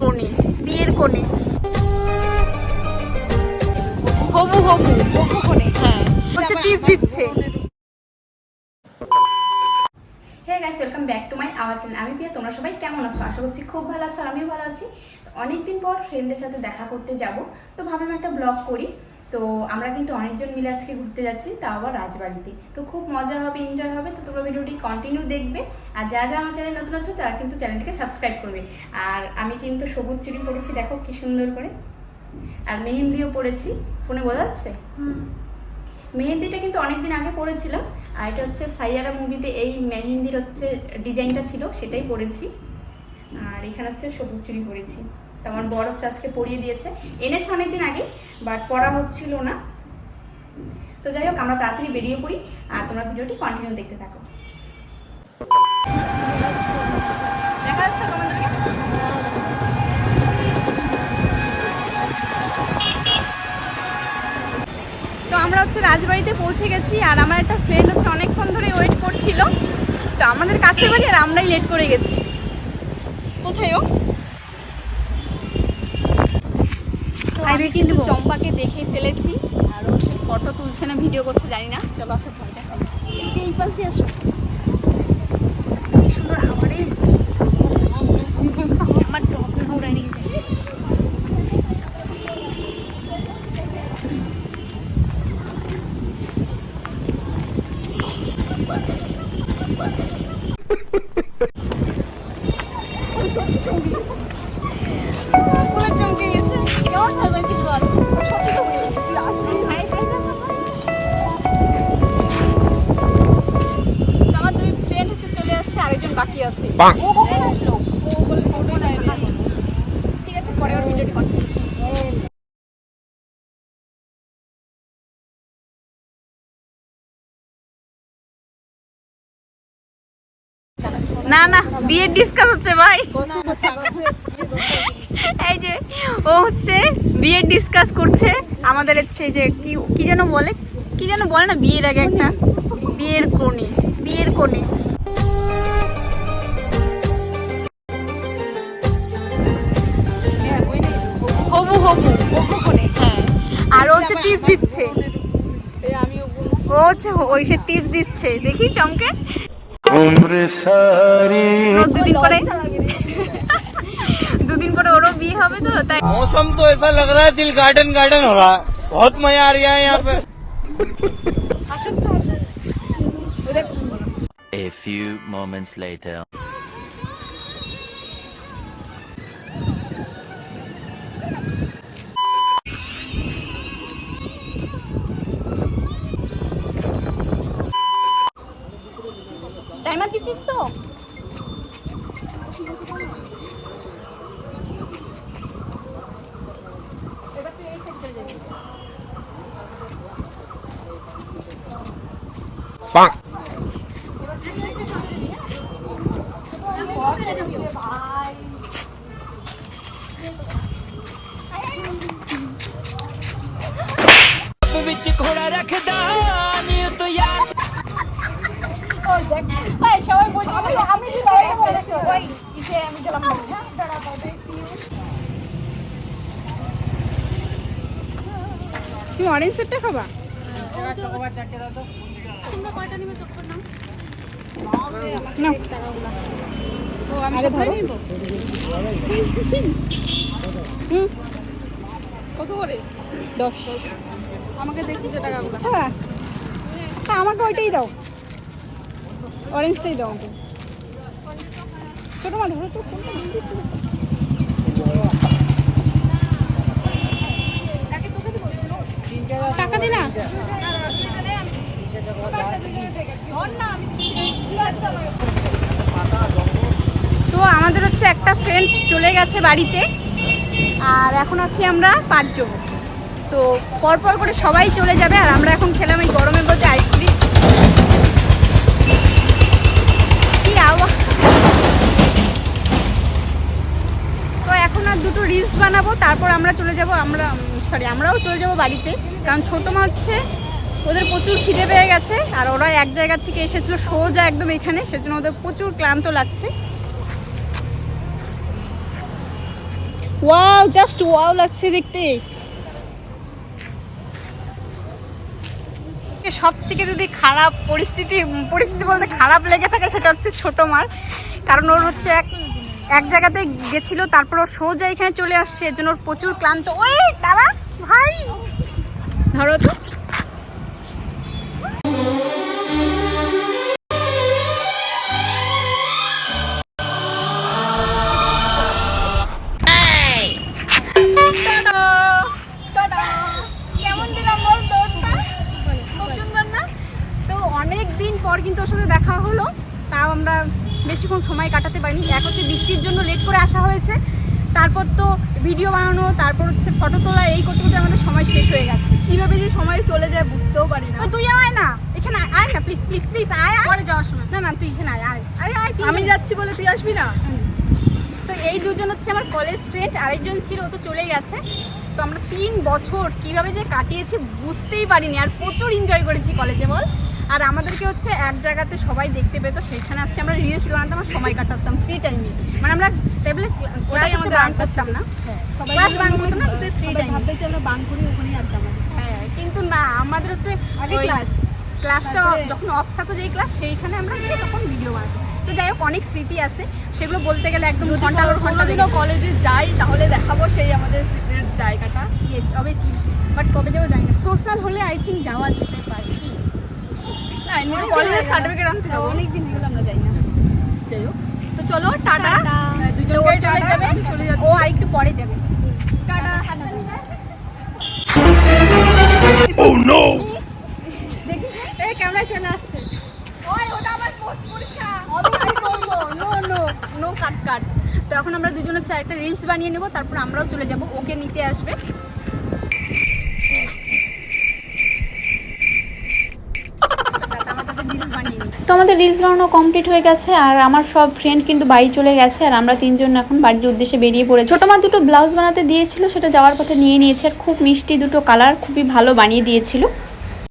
কোণে, বিয়ের কনে হবু হবু। হবু কোণে হ্যাঁ হচ্ছে টিপস দিচ্ছে। হ্যাঁ welcome back to my our channel আমি প্রিয়া, তোমরা সবাই কেমন আছো? আশা করছি খুব ভালো আছো, আমিও ভালো আছি। অনেকদিন পর ফ্রেন্ডদের সাথে দেখা করতে যাব। তো ভাবলাম একটা ব্লগ করি। তো আমরা কিন্তু অনেকজন মিলে আজকে ঘুরতে যাচ্ছি তাও আবার রাজবাড়িতে। তো খুব মজা হবে এনজয় হবে তো তোমরা ভিডিওটি কন্টিনিউ দেখবে। আর যা যা আমার চ্যানেল নতুন আছো তারা কিন্তু চ্যানেলটিকে সাবস্ক্রাইব করবে। আর আমি কিন্তু সবুজ চুড়ি পরেছি দেখো কি সুন্দর করে। আর মেহেন্দিও পরেছি ফোনে বোঝা যাচ্ছে? মেহেন্দিটা কিন্তু অনেকদিন আগে পরেছিলাম আর এটা হচ্ছে সাইয়ারা মুভিতে এই মেহেন্দির হচ্ছে ডিজাইনটা ছিল সেটাই পরেছি। আর এখানে হচ্ছে সবুজ চুরি পরেছি। তো আমার বড় আজকে পরিয়ে দিয়েছে। এনেছে অনেকদিন আগে বাট পড়া হচ্ছিল না। তো যাই হোক, আমরা তাড়াতাড়ি বেরিয়ে পড়ি, আর তোমরা ভিডিওটি কন্টিনিউ দেখতে থাকো। দেখা যাচ্ছে তোমাদেরকে তো আমরা হচ্ছে রাজবাড়িতে পৌঁছে গেছি, আর আমার একটা ফ্রেন্ড হচ্ছে অনেকক্ষণ ধরে ওয়েট করছিল। তো আমাদের কাছে বাড়ি, আর আমরাই লেট করে গেছি। কোথায় ও? আমি কিন্তু চম্পাকে দেখে ফেলেছি। আর ও ফটো তুলছে না ভিডিও করছে জানি না। চলো আসো এই পাশ দিয়ে আসো। বাকি আছে। ও কখন আসলো? ও বলে ফটো ঠিক আছে পরে ভিডিওটি কন্টিনিউ না না বিয়ের ডিসকাস হচ্ছে ভাই। এই যে ও হচ্ছে বিয়ের ডিসকাস করছে। আমাদের হচ্ছে যে কি কি যেন বলে? কি যেন বলে না বিয়ের আগে একটা? বিয়ের কোণে বিয়ের কোণে। টিপস দিচ্ছে। দেখি চমকে। দুদিন পরে। দুদিন পরে হবে তো তাই মৌসম তো এসা দিল গার্ডেন গার্ডেন হো মজা আ রিয়া টাইমার দিছিস তো ਵਿੱਚ তুমি অরেঞ্জ সেটটা খাবা? ও আমি সবটাই নিব হুম। কত করে? দশ। আমাকে টাকাগুলো। হ্যাঁ। হ্যাঁ আমাকে ওইটাই দাও। অরেঞ্জটাই দাও আমাকে। ছোটো মা ধরো তো টাকা তো আমাদের হচ্ছে একটা ফ্রেন্ড চলে গেছে বাড়িতে, আর এখন আছি আমরা পাঁচজন। তো পরপর করে সবাই চলে যাবে, আর আমরা এখন খেলাম এই গরমের মধ্যে আইসক্রিম কি আওয়াজ! এখন আর দুটো রিলস বানাবো, তারপর আমরা চলে যাব, আমরা সরি আমরাও চলে যাব বাড়িতে। কারণ ছোটো মা হচ্ছে, ওদের প্রচুর খিদে পেয়ে গেছে, আর ওরা এক জায়গার থেকে এসেছিল সোজা একদম এখানে, সেজন্য ওদের প্রচুর ক্লান্ত লাগছে। ওয়াও জাস্ট ওয়াও লাগছে দেখতে। সব থেকে যদি খারাপ পরিস্থিতি পরিস্থিতি বলতে খারাপ লেগে থাকে, সেটা হচ্ছে ছোট মার। কারণ ওর হচ্ছে এক এক জায়গাতে গেছিল তারপর সোজা এখানে চলে আসছে এজন্য প্রচুর ক্লান্ত। ওই তারা ভাই! ধরো তো। বেশিক্ষণ সময় কাটাতে পারিনি। এক হচ্ছে বৃষ্টির জন্য লেট করে আসা হয়েছে। তারপর তো ভিডিও বানানো তারপর হচ্ছে ফটো তোলা এই করতে করতে আমাদের সময় শেষ হয়ে গেছে। কীভাবে যে সময় চলে যায় বুঝতেও পারি না। তুই আয় না। এখানে আয়, না প্লিজ প্লিজ প্লিজ আয়। পরে যাওয়ার সময়। না না তুই এখানে আয় আয়। আরে আয়। আমি যাচ্ছি বলে তুই আসবি না? তো এই দুজন হচ্ছে আমার কলেজ ফ্রেন্ড আরেকজন ছিল ও তো চলে গেছে। তো আমরা তিন বছর কীভাবে যে কাটিয়েছি বুঝতেই পারিনি। আর প্রচুর এনজয় করেছি কলেজে বল। আর আমাদেরকে হচ্ছে এক জায়গাতে সবাই দেখতে পেতো সেইখানে হচ্ছে আমরা রিলস বানাতাম আর সময় কাটাতাম ফ্রি টাইমে মানে আমরা টেবিলে ক্লাস হচ্ছে বাং করতাম না। ক্লাস বাং করতাম না ফ্রি টাইম ভাবতে চাই আমরা বাং করি ওখানেই আড্ডা মারি। হ্যাঁ কিন্তু না আমাদের হচ্ছে আগে class। ক্লাসটা যখন অফ থাকতো যেই ক্লাস সেইখানে আমরা তখন ভিডিও বানাতাম। তো যাই হোক অনেক স্মৃতি আছে। সেগুলো বলতে গেলে একদম ঘণ্টা ঘণ্টা লেগে কলেজে যাই তাহলে দেখাবো সেই আমাদের জায়গাটা। ইয়েস অবভিয়াসলি বাট কবে যাব জানি না। সোশ্যাল হলে আই থিঙ্ক যাওয়া যেতে পারে। না এমনি কলেজের সার্টিফিকেট আনতে যাব। অনেক দিন হলো আমরা যাই না। যাই হোক। তো চলো টাটা। হ্যাঁ, ও চলে যাবে। চলে যাচ্ছি। ও আরেকটু পরে যাবে। টাটা। Oh no! দেখিস এই ক্যামেরা চলে আসছে। ওই ওটা আমার পোস্ট করিস না no no no cut cut তো এখন আমরা দুজন হচ্ছে একটা রিলস বানিয়ে নেব তারপর আমরাও চলে যাব। ওকে নিতে আসবে। তো আমাদের রিলস বানানো কমপ্লিট হয়ে গেছে, আর আমার সব ফ্রেন্ড কিন্তু বাড়ি চলে গেছে, আর আমরা তিনজন এখন বাড়ির উদ্দেশ্যে বেরিয়ে পড়েছি। ছোটো মা দুটো ব্লাউজ বানাতে দিয়েছিল, সেটা যাওয়ার পথে নিয়ে নিয়েছে, আর খুব মিষ্টি দুটো কালার খুবই ভালো বানিয়ে দিয়েছিল।